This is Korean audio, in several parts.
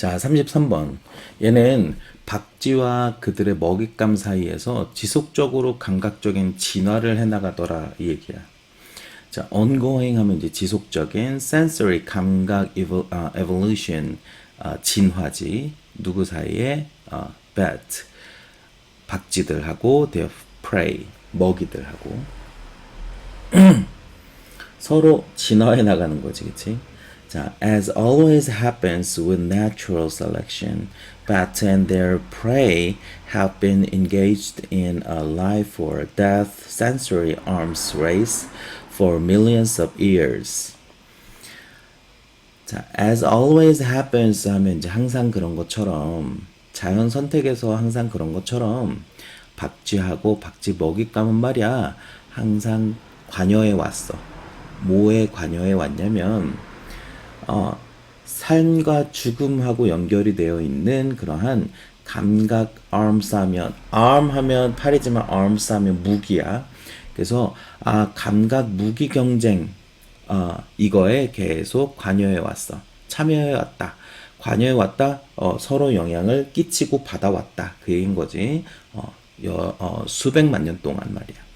자, 33번. 얘는 박쥐와 그들의 먹잇감 사이에서 지속적으로 감각적인 진화를 해나가더라 이 얘기야. 자, ongoing 하면 이제 지속적인 sensory 감각 아, evolution 아, 진화지 누구 사이에 어, bat 박쥐들하고 their prey 먹이들하고 서로 진화해 나가는 거지, 그치? 자, as always happens with natural selection, bats and their prey have been engaged in a life or death sensory arms race for millions of years. 자, as always happens 하면 이제 항상 그런 것처럼 자연 선택에서 항상 그런 것처럼 박쥐하고 박쥐 먹잇감은 말이야 항상 관여해 왔어. 뭐에 관여해 왔냐면 어, 삶과 죽음하고 연결이 되어 있는 그러한 감각 arms 하면 arm 하면 팔이지만 arms 하면 무기야. 그래서 아 감각 무기 경쟁 어, 이거에 계속 관여해 왔어. 참여해 왔다. 관여해 왔다. 어, 서로 영향을 끼치고 받아왔다. 그 얘기인 거지. 어, 여, 어, 수백만 년 동안 말이야.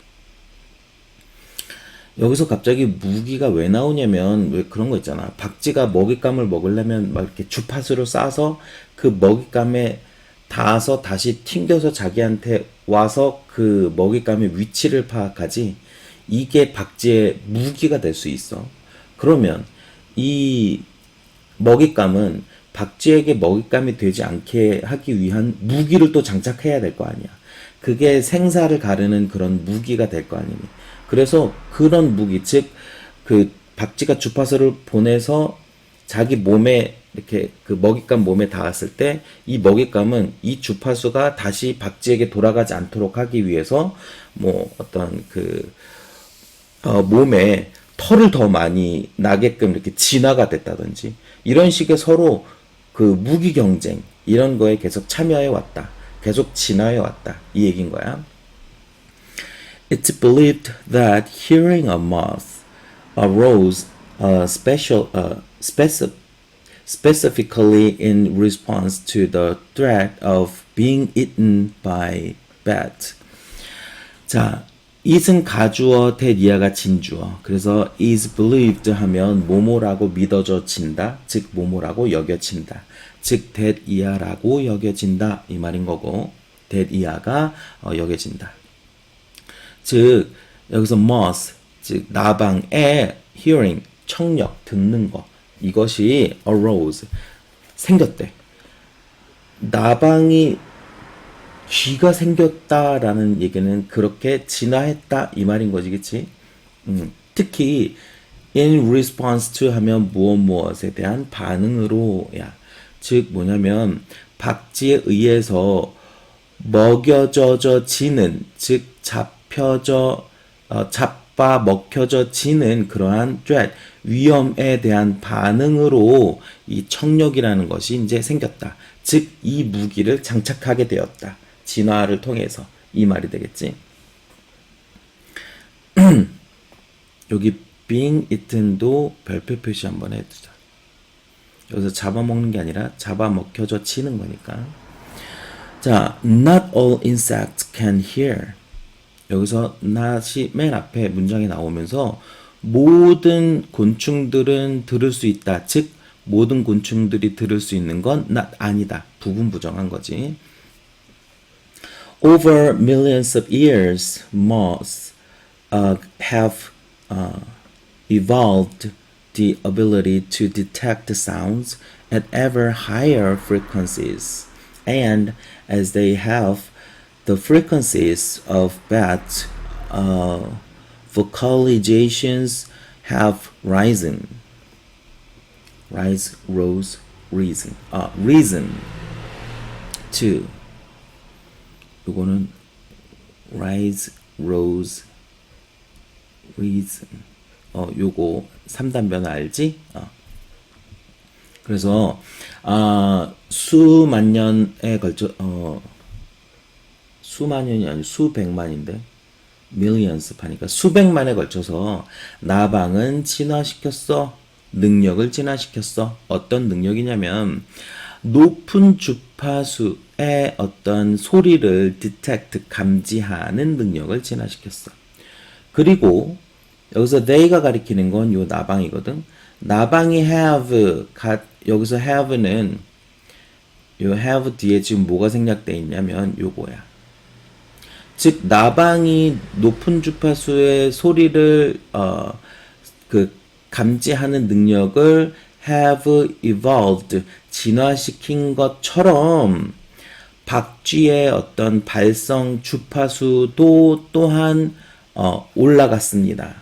여기서 갑자기 무기가 왜 나오냐면 왜 그런 거 있잖아. 박쥐가 먹잇감을 먹으려면 막 이렇게 주파수를 쏴서 그 먹잇감에 닿아서 다시 튕겨서 자기한테 와서 그 먹잇감의 위치를 파악하지. 이게 박쥐의 무기가 될 수 있어. 그러면 이 먹잇감은 박쥐에게 먹잇감이 되지 않게 하기 위한 무기를 또 장착해야 될 거 아니야. 그게 생사를 가르는 그런 무기가 될 거 아니니. 그래서 그런 무기, 즉, 그 박쥐가 주파수를 보내서 자기 몸에 이렇게 그 먹잇감 몸에 닿았을 때 이 먹잇감은 이 주파수가 다시 박쥐에게 돌아가지 않도록 하기 위해서 뭐 어떤 그 어, 몸에 털을 더 많이 나게끔 이렇게 진화가 됐다든지 이런 식의 서로 그 무기 경쟁 이런 거에 계속 참여해 왔다. 계속 진화해 왔다. 이 얘기인 거야. It's believed that hearing a moth arose uh, special uh, specific specifically in response to the threat of being eaten by bat. 자, it은 가주어, 이하가 진주어. 그래서 is believed 하면 뭐뭐라고 믿어져 진다. 즉 뭐뭐라고 여겨진다. 즉 이하라고 여겨진다 이 말인 거고 이하가 어, 여겨진다. 즉 여기서 moth 즉 나방의 hearing 청력 듣는 거 이것이 arose 생겼대. 나방이 귀가 생겼다라는 얘기는 그렇게 진화했다 이 말인 거지, 그치? 음, 특히 in response to 하면 무엇 무엇에 대한 반응으로야. 즉 뭐냐면 박쥐에 의해서 먹여져지는 즉 잡 혀져 어, 잡아 먹혀져 지는 그러한 threat 위험에 대한 반응으로 이 청력이라는 것이 이제 생겼다. 즉 이 무기를 장착하게 되었다. 진화를 통해서 이 말이 되겠지. 여기 being eaten도 별표 표시 한번 해두자. 여기서 잡아먹는 게 아니라 잡아먹혀져 치는 거니까. 자, not all insects can hear. 여기서 not이 맨 앞에 문장에 나오면서 모든 곤충들은 들을 수 있다. 즉, 모든 곤충들이 들을 수 있는 건 not 아니다. 부분 부정한 거지. Over millions of years, moths uh, have uh, evolved the ability to detect sounds at ever higher frequencies. And as they have, the frequencies of bats' uh, vocalizations have risen. Rise, rose, reason. 아, reason. to. 요거는 rise, rose, reason. 어, 요거 3단 변화 알지? 어. 그래서 아, 수만 년에 걸쳐 어 수만 년이 아니 수백만인데 millions 하니까 수백만에 걸쳐서 나방은 진화시켰어. 능력을 진화시켰어. 어떤 능력이냐면 높은 주파수의 어떤 소리를 detect 감지하는 능력을 진화시켰어. 그리고 여기서 they가 가리키는 건 요 나방이거든. 나방이 have 가, 여기서 have는 요 have 뒤에 지금 뭐가 생략돼 있냐면 요거야. 즉 나방이 높은 주파수의 소리를 어, 그 감지하는 능력을 have evolved 진화시킨 것처럼 박쥐의 어떤 발성 주파수도 또한 어, 올라갔습니다.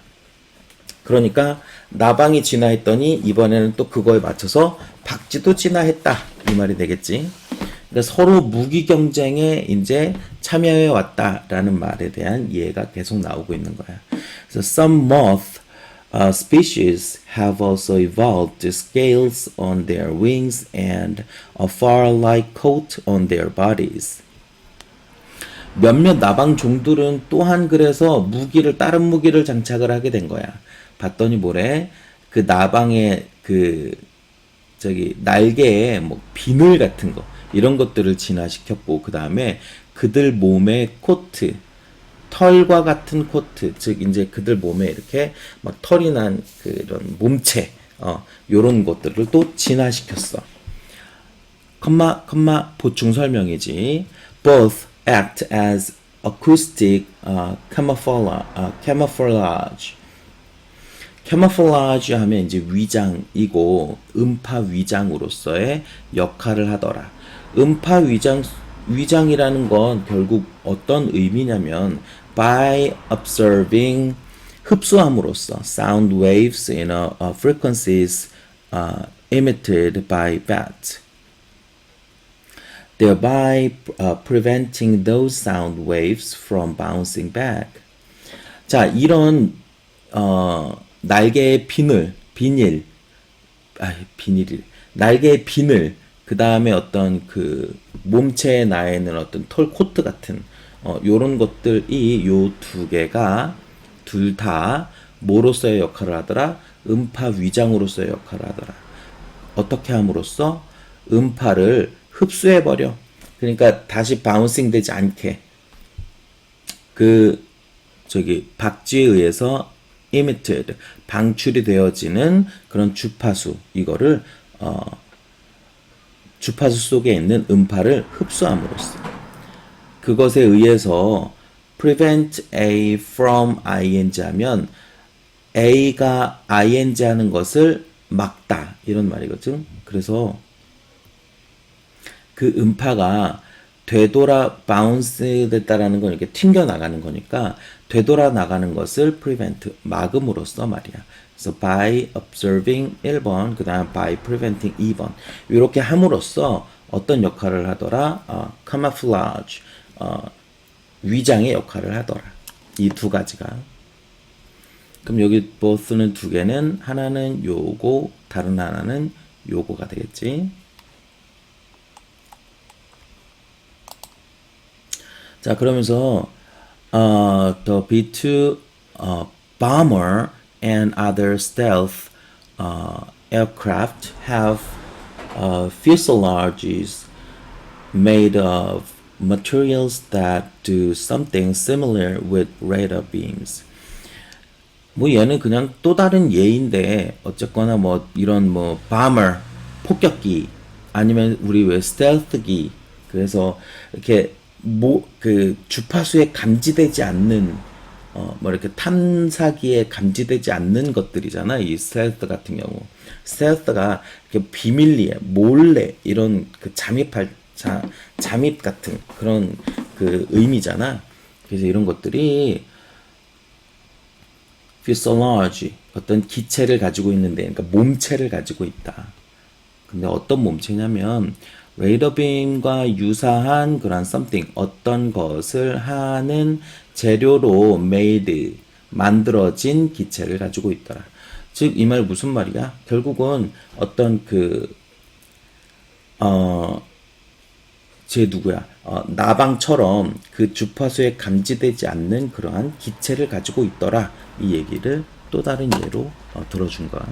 그러니까 나방이 진화했더니 이번에는 또 그거에 맞춰서 박쥐도 진화했다 이 말이 되겠지. 그러니까 서로 무기 경쟁에 이제 참여해 왔다라는 말에 대한 이해가 계속 나오고 있는 거야. 그래서 some moth uh, species have also evolved scales on their wings and a fur-like coat on their bodies. 몇몇 나방 종들은 또한 그래서 무기를 다른 무기를 장착을 하게 된 거야. 봤더니 뭐래? 그 나방의 그 저기 날개에 뭐 비늘 같은 거 이런 것들을 진화시켰고 그 다음에 그들 몸에 코트 털과 같은 코트 즉 이제 그들 몸에 이렇게 막 털이 난 그런 몸체 어 요런 것들을 또 진화시켰어. 컴마 컴마 보충 설명이지. Both act as acoustic uh, camouflage, uh, camouflage. camouflage 하면 이제 위장이고 음파 위장으로서의 역할을 하더라. 음파 위장 위장이라는 건 결국 어떤 의미냐면 by observing 흡수함으로써 sound waves in a, a frequencies uh, emitted by bat. thereby uh, preventing those sound waves from bouncing back. 자, 이런 어, 날개의 비늘, 비닐, 아, 비닐이 날개의 비늘, 그 다음에 어떤 그 몸체에 나 있는 어떤 털 코트 같은 어, 요런 것들이 요 두 개가 둘 다 뭐로서의 역할을 하더라? 음파 위장으로서의 역할을 하더라. 어떻게 함으로써 음파를 흡수해 버려. 그러니까 다시 바운싱 되지 않게 그 저기 박쥐에 의해서 emitted 방출이 되어지는 그런 주파수 이거를 어 주파수 속에 있는 음파를 흡수함으로써 그것에 의해서 prevent A from ing 하면 A가 ing 하는 것을 막다 이런 말이거든. 그래서 그 음파가 되돌아 바운스 됐다라는 건 이렇게 튕겨 나가는 거니까 되돌아 나가는 것을 prevent 막음으로써 말이야. 그래서 by observing 1번 그 다음 by preventing 2번 이렇게 함으로써 어떤 역할을 하더라? 어, camouflage 어, 위장의 역할을 하더라. 이 두 가지가. 그럼 여기 both는 두 개는 하나는 요거 다른 하나는 요거가 되겠지. 자 그러면서 uh, the B2 uh, bomber and other stealth uh, aircraft have uh, fuselages made of materials that do something similar with radar beams. 뭐 얘는 그냥 또 다른 예인데 어쨌거나 뭐 이런 뭐 bomber 폭격기 아니면 우리 왜 스텔스기 그래서 이렇게 뭐 그 주파수에 감지되지 않는 어 뭐 이렇게 탐사기에 감지되지 않는 것들이잖아 이 스텔스 같은 경우 스텔스가 이렇게 비밀리에 몰래 이런 그 잠입할 자, 잠입 같은 그런 그 의미잖아 그래서 이런 것들이 physiology 어떤 기체를 가지고 있는데 그러니까 몸체를 가지고 있다. 근데 어떤 몸체냐면 레이더빔과 유사한 그런 something 어떤 것을 하는 재료로 made 만들어진 기체를 가지고 있더라. 즉 이 말 무슨 말이야? 결국은 어떤 그 어, 제 누구야? 어, 나방처럼 그 주파수에 감지되지 않는 그러한 기체를 가지고 있더라. 이 얘기를 또 다른 예로 어, 들어준 거야.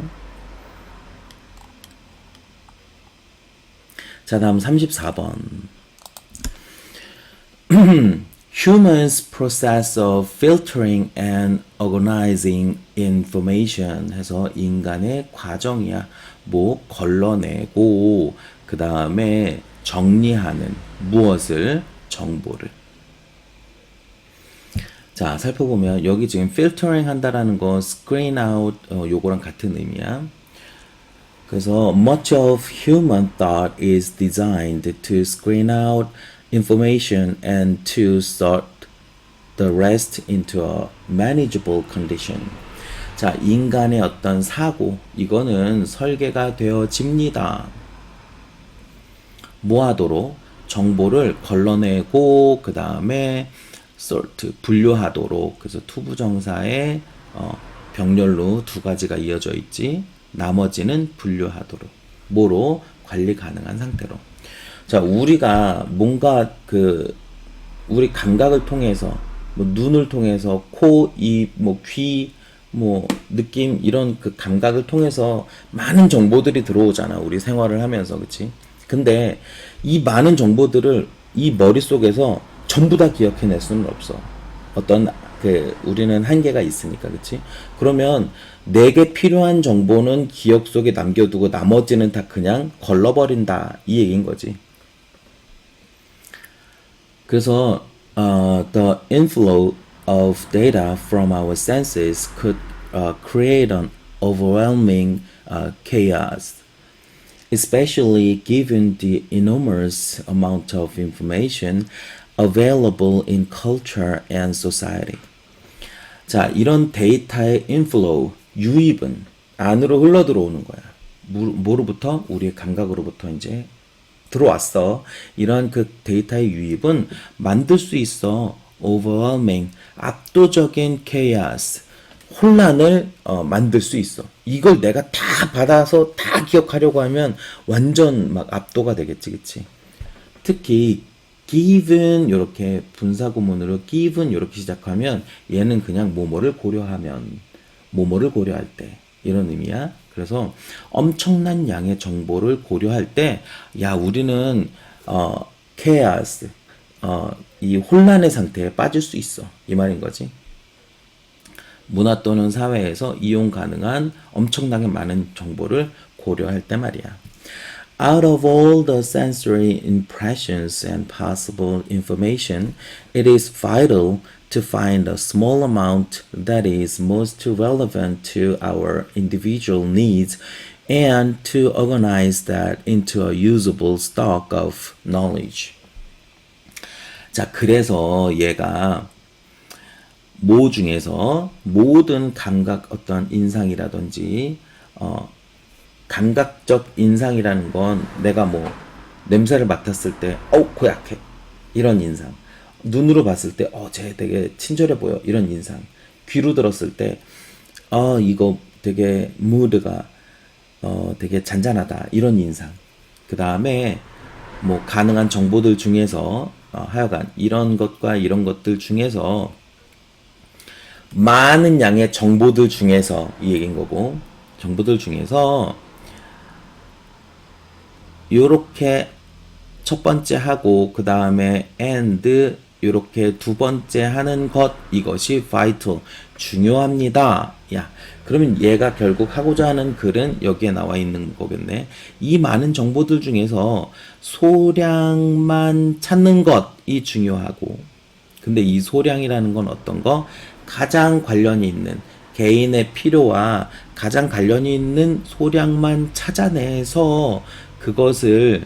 자, 다음 34번. Humans process of filtering and organizing information 해서 인간의 과정이야. 뭐 걸러내고 그 다음에 정리하는 무엇을 정보를. 자 살펴보면 여기 지금 filtering 한다라는 거 screen out 어, 요거랑 같은 의미야. 그래서 much of human thought is designed to screen out information and to sort the rest into a manageable condition. 자, 인간의 어떤 사고, 이거는 설계가 되어집니다. 모아도록 정보를 걸러내고, 그 다음에 sort, 분류하도록. 그래서 투부정사의 어, 병렬로 두 가지가 이어져 있지. 나머지는 분류하도록. 뭐로? 관리 가능한 상태로. 자, 우리가 뭔가 그, 우리 감각을 통해서, 뭐 눈을 통해서, 코, 입, 뭐 귀, 뭐 느낌 이런 그 감각을 통해서 많은 정보들이 들어오잖아. 우리 생활을 하면서, 그치? 근데 이 많은 정보들을 이 머릿속에서 전부 다 기억해 낼 수는 없어. 어떤 그 우리는 한계가 있으니까, 그치? 그러면 내게 필요한 정보는 기억 속에 남겨두고 나머지는 다 그냥 걸러버린다. 이 얘기인 거지. 그래서 uh, the inflow of data from our senses could uh, create an overwhelming uh, chaos, especially given the enormous amount of information available in culture and society. 자, 이런 데이터의 inflow, 유입은 안으로 흘러 들어오는 거야. 뭐, 뭐로부터? 우리의 감각으로부터 이제 들어왔어. 이런 그 데이터의 유입은 만들 수 있어. overwhelming, 압도적인 chaos, 혼란을 어, 만들 수 있어. 이걸 내가 다 받아서 다 기억하려고 하면 완전 막 압도가 되겠지, 그치? 특히 given 이렇게 분사구문으로 given 이렇게 시작하면 얘는 그냥 뭐뭐를 고려하면 뭐뭐를 고려할 때 이런 의미야. 그래서 엄청난 양의 정보를 고려할 때, 야, 우리는, 어, chaos, 어, 이 혼란의 상태에 빠질 수 있어. 이 말인 거지. 문화 또는 사회에서 이용 가능한 엄청나게 많은 정보를 고려할 때 말이야. Out of all the sensory impressions and possible information, it is vital to find a small amount that is most relevant to our individual needs and to organize that into a usable stock of knowledge. 자, 그래서 얘가 모 중에서 모든 감각 어떤 인상이라든지 어 감각적 인상이라는 건 내가 뭐 냄새를 맡았을 때 어우 고약해 이런 인상 눈으로 봤을 때, 어, 쟤 되게 친절해 보여. 이런 인상. 귀로 들었을 때, 어, 이거 되게 무드가, 어, 되게 잔잔하다. 이런 인상. 그 다음에, 뭐, 가능한 정보들 중에서, 어, 하여간, 이런 것과 이런 것들 중에서, 많은 양의 정보들 중에서, 이 얘기인 거고, 정보들 중에서, 요렇게 첫 번째 하고, 그 다음에, and, 이렇게 두 번째 하는 것 이것이 vital 중요합니다. 야 그러면 얘가 결국 하고자 하는 글은 여기에 나와 있는 거겠네. 이 많은 정보들 중에서 소량만 찾는 것이 중요하고 근데 이 소량이라는 건 어떤 거? 가장 관련이 있는 개인의 필요와 가장 관련이 있는 소량만 찾아내서 그것을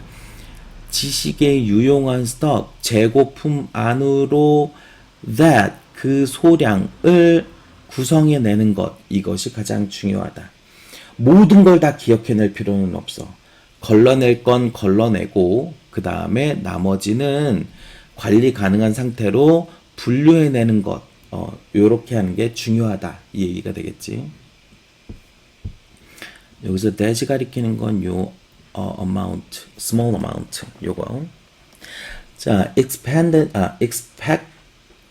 지식의 유용한 스톡, 재고품 안으로 that 그 소량을 구성해내는 것 이것이 가장 중요하다. 모든 걸 다 기억해낼 필요는 없어. 걸러낼 건 걸러내고 그 다음에 나머지는 관리 가능한 상태로 분류해내는 것 어, 요렇게 하는 게 중요하다 이 얘기가 되겠지. 여기서 대시 가리키는 건요 uh, amount, small amount 요거. 자, expanded, 아, expect,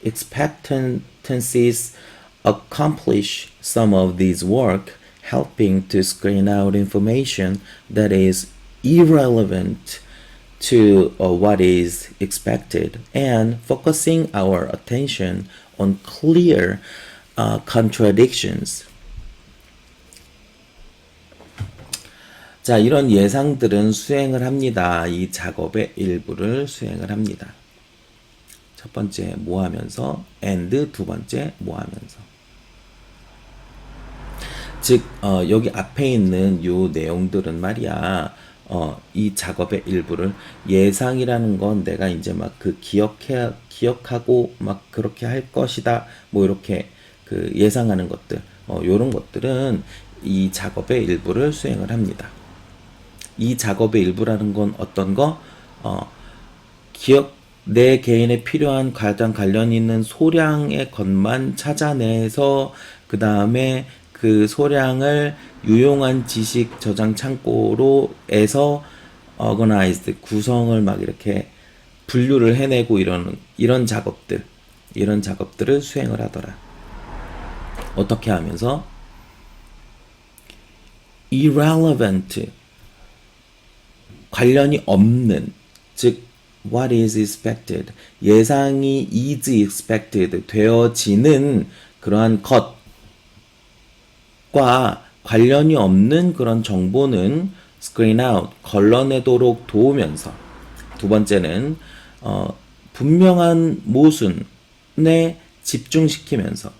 expectancies accomplish some of these work, helping to screen out information that is irrelevant to uh, what is expected and focusing our attention on clear uh, contradictions. 자, 이런 예상들은 수행을 합니다. 이 작업의 일부를 수행을 합니다. 첫 번째 뭐 하면서 and 두 번째 뭐 하면서 즉 어, 여기 앞에 있는 요 내용들은 말이야 어, 이 작업의 일부를 예상이라는 건 내가 이제 막 그 기억해 기억하고 막 그렇게 할 것이다 뭐 이렇게 그 예상하는 것들 어, 요런 것들은 이 작업의 일부를 수행을 합니다. 이 작업의 일부라는 건 어떤 거? 어, 기억, 내 개인에 필요한 가장 관련 있는 소량의 것만 찾아내서 그 다음에 그 소량을 유용한 지식 저장 창고로 해서 organized 구성을 막 이렇게 분류를 해내고 이런 이런 작업들 이런 작업들을 수행을 하더라. 어떻게 하면서 irrelevant 관련이 없는 즉 what is expected 예상이 is expected 되어지는 그러한 것과 관련이 없는 그런 정보는 screen out 걸러내도록 도우면서 두 번째는 어, 분명한 모순에 집중시키면서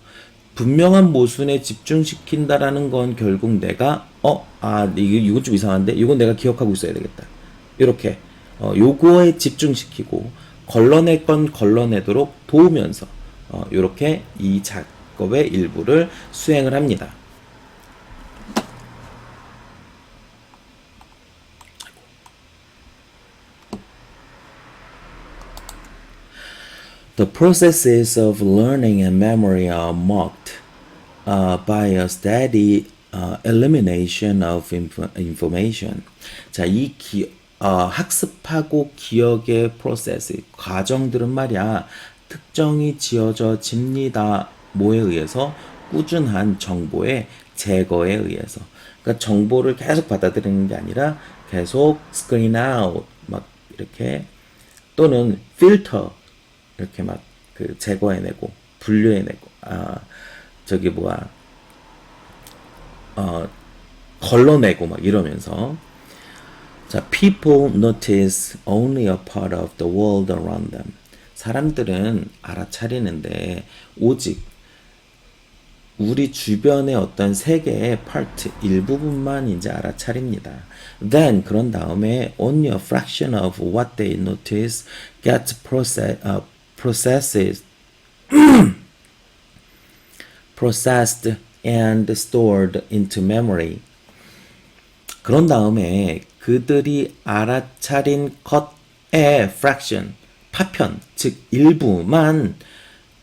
분명한 모순에 집중시킨다라는 건 결국 내가 어, 아, 이거, 이거 좀 이상한데? 이건 내가 기억하고 있어야 되겠다. 이렇게 어, 요거에 집중시키고 걸러낼 건 걸러내도록 도우면서 어, 이렇게 이 작업의 일부를 수행을 합니다. The processes of learning and memory are marked uh, by a steady uh, elimination of inf- information. 자, 이 기, 어, 학습하고 기억의 프로세스, 과정들은 말이야, 특정이 지어져 집니다. 뭐에 의해서? 꾸준한 정보의 제거에 의해서. 그러니까 정보를 계속 받아들이는 게 아니라 계속 스크린 아웃, 막 이렇게 또는 필터 이렇게 막 그 제거해내고 분류해내고 아 저기 뭐야 어 걸러내고 막 이러면서 자 people notice only a part of the world around them 사람들은 알아차리는데 오직 우리 주변의 어떤 세계의 파트 일부분만 이제 알아차립니다. Then 그런 다음에 only a fraction of what they notice gets process, uh, processed, processed and stored into memory. 그런 다음에 그들이 알아차린 것의 fraction, 파편, 즉 일부만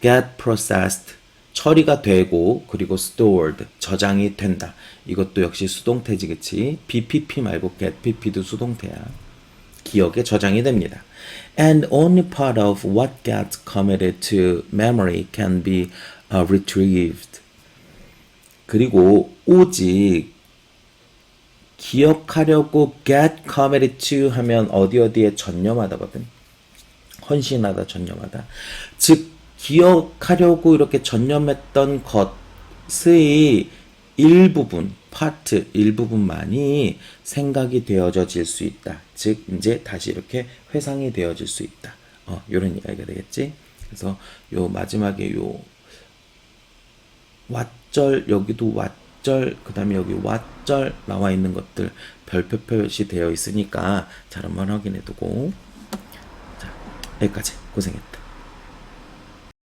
get processed, 처리가 되고 그리고 stored, 저장이 된다. 이것도 역시 수동태지 그치? BPP 말고 get PP도 수동태야. 기억에 저장이 됩니다. And only part of what gets committed to memory can be uh, retrieved. 그리고 오직 기억하려고 get committed to 하면 어디 어디에 전념하다거든. 헌신하다, 전념하다. 즉 기억하려고 이렇게 전념했던 것의 일부분, 파트 일부분만이 생각이 되어질 수 있다. 즉 이제 다시 이렇게 회상이 되어질 수 있다. 어, 이런 이야기가 되겠지. 그래서 요 마지막에 요 왓절 여기도 왓 절 그다음에 여기 왓절 나와 있는 것들 별표 표시 되어 있으니까 잘 한번 확인해 두고 자 여기까지 고생했다.